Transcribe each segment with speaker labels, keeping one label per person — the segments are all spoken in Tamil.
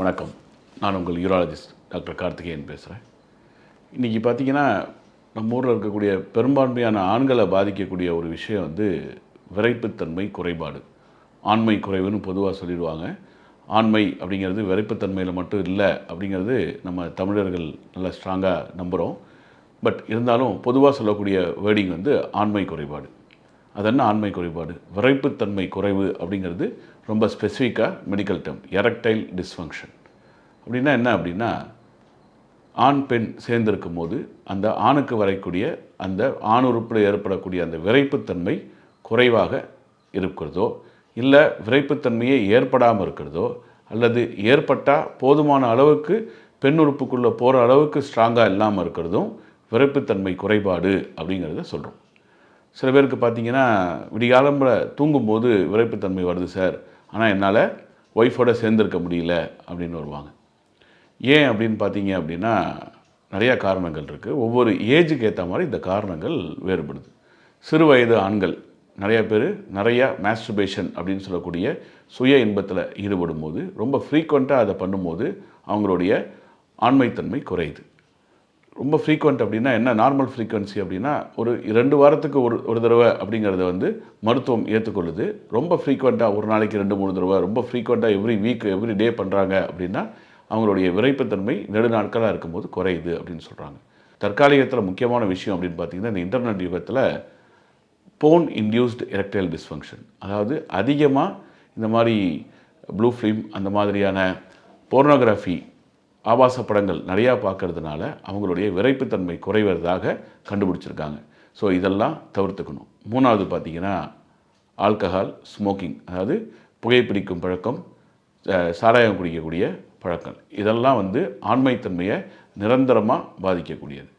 Speaker 1: வணக்கம். நான் உங்கள் யூராலஜிஸ்ட் டாக்டர் கார்த்திகேயன் பேசுகிறேன் இன்றைக்கி பார்த்தீங்கன்னா நம்ம ஊரில் இருக்கக்கூடிய பெரும்பான்மையான ஆண்களை பாதிக்கக்கூடிய ஒரு விஷயம் வந்து விரைப்புத்தன்மை குறைபாடு. ஆண்மை குறைவுன்னு பொதுவாக சொல்லிடுவாங்க. ஆண்மை அப்படிங்கிறது விரைப்புத்தன்மையில் மட்டும் இல்லை அப்படிங்கிறது நம்ம தமிழர்கள் நல்லா ஸ்ட்ராங்காக நம்புகிறோம் பட் இருந்தாலும் பொதுவாக சொல்லக்கூடிய வேர்டிங் வந்து ஆண்மை குறைபாடு. அது என்ன ஆண்மை குறைபாடு? விரைப்புத்தன்மை குறைவு அப்படிங்கிறது ரொம்ப ஸ்பெசிஃபிக்காக மெடிக்கல் டேர்ம் எரக்டைல் டிஸ்ஃபங்க்ஷன் அப்படின்னா என்ன அப்படின்னா ஆண் பெண் சேர்ந்திருக்கும் போது அந்த ஆணுக்கு வரக்கூடிய அந்த ஆண் உறுப்பில் ஏற்படக்கூடிய அந்த விரைப்புத்தன்மை குறைவாக இருக்கிறதோ இல்லை விரைப்புத்தன்மையே ஏற்படாமல் இருக்கிறதோ அல்லது ஏற்பட்டால் போதுமான அளவுக்கு பெண் உறுப்புக்குள்ளே போகிற அளவுக்கு ஸ்ட்ராங்காக இல்லாமல் இருக்கிறதும் விரைப்புத்தன்மை குறைபாடு அப்படிங்கிறத சொல்கிறோம் சில பேருக்கு பார்த்தீங்கன்னா விடிகாலம்புல தூங்கும்போது விரைப்புத்தன்மை வருது சார். ஆனால் என்னால் ஒய்ஃபோட சேர்ந்திருக்க முடியல அப்படின்னு வருவாங்க. ஏன் அப்படின்னு பார்த்தீங்க அப்படின்னா நிறையா காரணங்கள் இருக்குது ஒவ்வொரு ஏஜுக்கு ஏற்ற மாதிரி இந்த காரணங்கள் வேறுபடுது. சிறு வயது ஆண்கள் நிறையா பேர் நிறையா மாஸ்டர்பேஷன் அப்படின்னு சொல்லக்கூடிய சுய இன்பத்தில் ஈடுபடும் போது ரொம்ப ஃப்ரீக்வெண்ட்டாக அதை பண்ணும்போது அவங்களுடைய ஆண்மைத்தன்மை குறையுது. ரொம்ப ஃப்ரீக்வெண்ட் அப்படின்னா என்ன? நார்மல் ஃப்ரீக்வன்சி அப்படின்னா ஒரு ரெண்டு வாரத்துக்கு ஒரு ஒரு தடவை அப்படிங்கிறத வந்து மருத்துவம் ஏற்றுக்கொள்ளுது ரொம்ப ஃப்ரீக்வெண்ட்டாக ஒரு நாளைக்கு ரெண்டு மூணு தடவை ரொம்ப ஃப்ரீக்வெண்ட்டாக எவ்ரி வீக் எவ்ரி டே பண்ணுறாங்க அப்படின்னா அவங்களுடைய விரைப்புத்தன்மை நெடு நாட்களாக இருக்கும்போது குறையுது அப்படின்னு சொல்கிறாங்க தற்காலிகத்தில் முக்கியமான விஷயம் அப்படின்னு பார்த்தீங்கன்னா இந்த இன்டர்நெட் யுகத்தில் போன் இன்டியூஸ்டு எரக்டைல் டிஸ்ஃபங்க்ஷன் அதாவது அதிகமாக இந்த மாதிரி ப்ளூ ஃபிலிம் அந்த மாதிரியான போர்னோகிராஃபி ஆபாச படங்கள் நிறையா பார்க்கறதுனால அவங்களுடைய விரைப்புத்தன்மை குறைவதாக கண்டுபிடிச்சிருக்காங்க. ஸோ இதெல்லாம் தவிர்த்துக்கணும். மூணாவது பார்த்தீங்கன்னா ஆல்கஹால் ஸ்மோக்கிங் அதாவது புகைப்பிடிக்கும் பழக்கம் சாராயம் குடிக்கக்கூடிய பழக்கம். இதெல்லாம் வந்து ஆண்மைத்தன்மையை நிரந்தரமாக பாதிக்கக்கூடியது.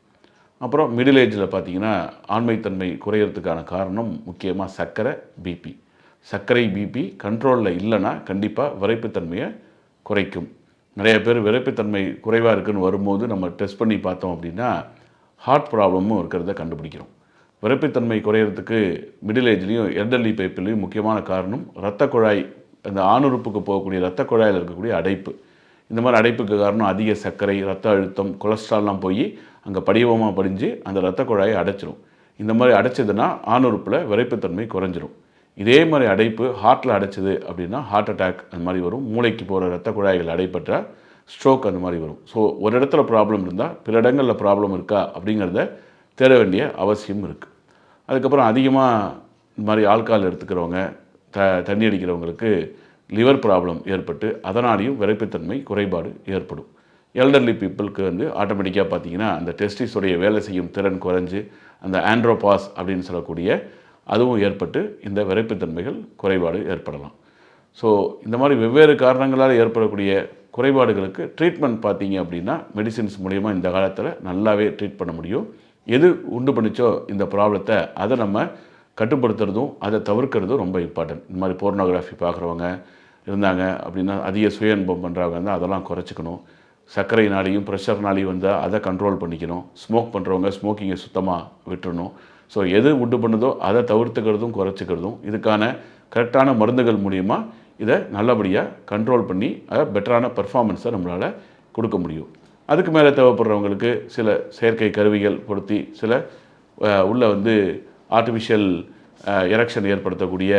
Speaker 1: அப்புறம் மிடில் ஏஜில் பார்த்தீங்கன்னா ஆண்மைத்தன்மை குறையிறதுக்கான காரணம் முக்கியமாக சர்க்கரை பிபி சர்க்கரை பிபி கண்ட்ரோலில் இல்லைன்னா கண்டிப்பாக விரைப்புத்தன்மையை குறைக்கும். நிறைய பேர் விரைப்புத்தன்மை குறைவாக இருக்குன்னு வரும்போது நம்ம டெஸ்ட் பண்ணி பார்த்தோம் அப்படின்னா ஹார்ட் ப்ராப்ளமும் இருக்கிறத கண்டுபிடிக்கிறோம். விரைப்புத்தன்மை குறையிறதுக்கு மிடில் ஏஜ்லேயும் எல்டர்லி பைப்பிலையும் முக்கியமான காரணம் இரத்த குழாய் அந்த ஆணுறுப்புக்கு போகக்கூடிய இரத்த குழாயில் இருக்கக்கூடிய அடைப்பு. இந்த மாதிரி அடைப்புக்கு காரணம் அதிக சர்க்கரை ரத்த அழுத்தம் கொலஸ்ட்ரால்லாம் போய் அங்கே படிவமாக படிஞ்சு அந்த இரத்த குழாயை அடைச்சிரும். இந்த மாதிரி அடைச்சதுன்னா ஆணுறுப்பில் விரைப்புத்தன்மை குறைஞ்சிரும். இதே மாதிரி அடைப்பு ஹார்ட்டில் அடைச்சது அப்படின்னா ஹார்ட் அட்டாக் அந்த மாதிரி வரும். மூளைக்கு போகிற ரத்த குழாய்கள் அடைப்பட்டால் ஸ்ட்ரோக் அந்த மாதிரி வரும். ஸோ ஒரு இடத்துல ப்ராப்ளம் இருந்தால் பிற இடங்களில் ப்ராப்ளம் இருக்கா அப்படிங்கிறத தேட வேண்டிய அவசியம் இருக்குது அதுக்கப்புறம் அதிகமாக இந்த மாதிரி ஆல்கால் எடுத்துக்கிறவங்க த தண்ணி அடிக்கிறவங்களுக்கு லிவர் ப்ராப்ளம் ஏற்பட்டு அதனாலேயும் விரைப்புத்தன்மை குறைபாடு ஏற்படும். எல்டர்லி பீப்புளுக்கு வந்து ஆட்டோமேட்டிக்காக பார்த்தீங்கன்னா அந்த டெஸ்டிஸுடைய வேலை செய்யும் திறன் குறைஞ்சு அந்த ஆண்ட்ரோபாஸ் அப்படின்னு சொல்லக்கூடிய அதுவும் ஏற்பட்டு இந்த விரைப்புத்தன்மைகள் குறைபாடு ஏற்படலாம். ஸோ இந்த மாதிரி வெவ்வேறு காரணங்களால் ஏற்படக்கூடிய குறைபாடுகளுக்கு ட்ரீட்மெண்ட் பார்த்தீங்க அப்படின்னா மெடிசின்ஸ் மூலயமா இந்த காலத்தில் நல்லாவே ட்ரீட் பண்ண முடியும். எது உண்டு பண்ணிச்சோ இந்த ப்ராப்ளத்தை அதை நம்ம கட்டுப்படுத்துறதும் அதை தவிர்க்கிறதும் ரொம்ப இம்பார்ட்டன்ட் இந்த மாதிரி போர்னோகிராஃபி பார்க்குறவங்க இருந்தாங்க அப்படின்னா அதிக சுய இன்பம் பண்ணுறவங்க இருந்தால் அதெல்லாம் குறைச்சிக்கணும். சர்க்கரைனாலையும் ப்ரெஷர்னாலையும் வந்தால் அதை கண்ட்ரோல் பண்ணிக்கணும். ஸ்மோக் பண்ணுறவங்க ஸ்மோக்கிங்கை சுத்தமாக விட்டுறணும். ஸோ எது உண்டு பண்ணுதோ அதை தவிர்த்துக்கிறதும் குறைச்சிக்கிறதும் இதுக்கான கரெக்டான மருந்துகள் மூலிமா இதை நல்லபடியாக கண்ட்ரோல் பண்ணி அதை பெட்டரான பெர்ஃபார்மன்ஸை நம்மளால் கொடுக்க முடியும். அதுக்கு மேலே தேவைப்படுறவங்களுக்கு சில செயற்கை கருவிகள் பொருத்தி சில உள்ள வந்து ஆர்டிஃபிஷியல் எரெக்ஷன் ஏற்படுத்தக்கூடிய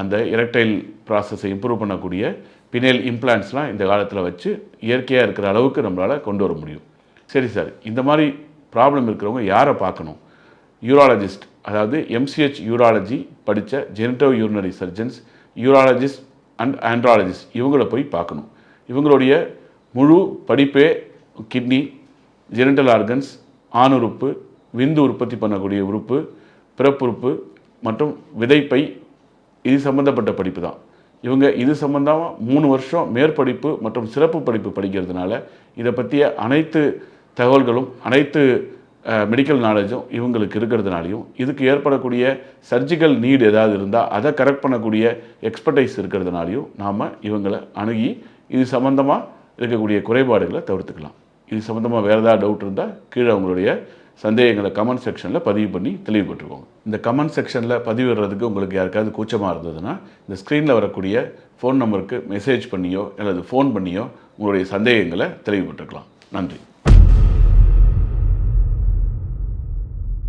Speaker 1: அந்த எரக்டைல் ப்ராசஸை இம்ப்ரூவ் பண்ணக்கூடிய பினேல் இம்ப்ளான்ட்ஸ்லாம் இந்த காலத்தில் வச்சு இயற்கையாக இருக்கிற அளவுக்கு நம்மளால் கொண்டு வர முடியும். சரி சார் இந்த மாதிரி ப்ராப்ளம் இருக்கிறவங்க யாரை பார்க்கணும்? யூராலஜிஸ்ட் அதாவது எம்சிஹெச் யூராலஜி படித்த genito urinary surgeons urologist and andrologist இவங்கள போய் பார்க்கணும். இவங்களுடைய முழு படிப்பே கிட்னி ஜெனிட்டல் ஆர்கன்ஸ் ஆணுறுப்பு விந்து உற்பத்தி பண்ணக்கூடிய உறுப்பு பிறப்புறுப்பு மற்றும் விதைப்பை இது சம்மந்தப்பட்ட படிப்பு தான். இவங்க இது சம்மந்தமாக மூணு வருஷம் மேற்படிப்பு மற்றும் சிறப்பு படிப்பு படிக்கிறதுனால இதை பற்றிய அனைத்து தகவல்களும் அனைத்து மெடிக்கல் நாலேஜும் இவங்களுக்கு இருக்கிறதுனாலையும் இதுக்கு ஏற்படக்கூடிய சர்ஜிக்கல் நீடு ஏதாவது இருந்தால் அதை கரெக்ட் பண்ணக்கூடிய எக்ஸ்பர்டைஸ் இருக்கிறதுனாலையும் நாம் இவங்களை அணுகி இது சம்மந்தமாக இருக்கக்கூடிய குறைபாடுகளை தவிர்த்துக்கலாம். இது சம்மந்தமாக வேறு ஏதாவது டவுட் இருந்தால் கீழே அவங்களுடைய சந்தேகங்களை கமெண்ட் செக்ஷனில் பதிவு பண்ணி தெளிவுபட்டுருக்கோங்க இந்த கமெண்ட் செக்ஷனில் பதிவிடுறதுக்கு உங்களுக்கு யாருக்காவது கூச்சமாக இருந்ததுன்னா இந்த ஸ்க்ரீனில் வரக்கூடிய ஃபோன் நம்பருக்கு மெசேஜ் பண்ணியோ அல்லது ஃபோன் பண்ணியோ உங்களுடைய சந்தேகங்களை தெளிவுபட்டுருக்கலாம் நன்றி.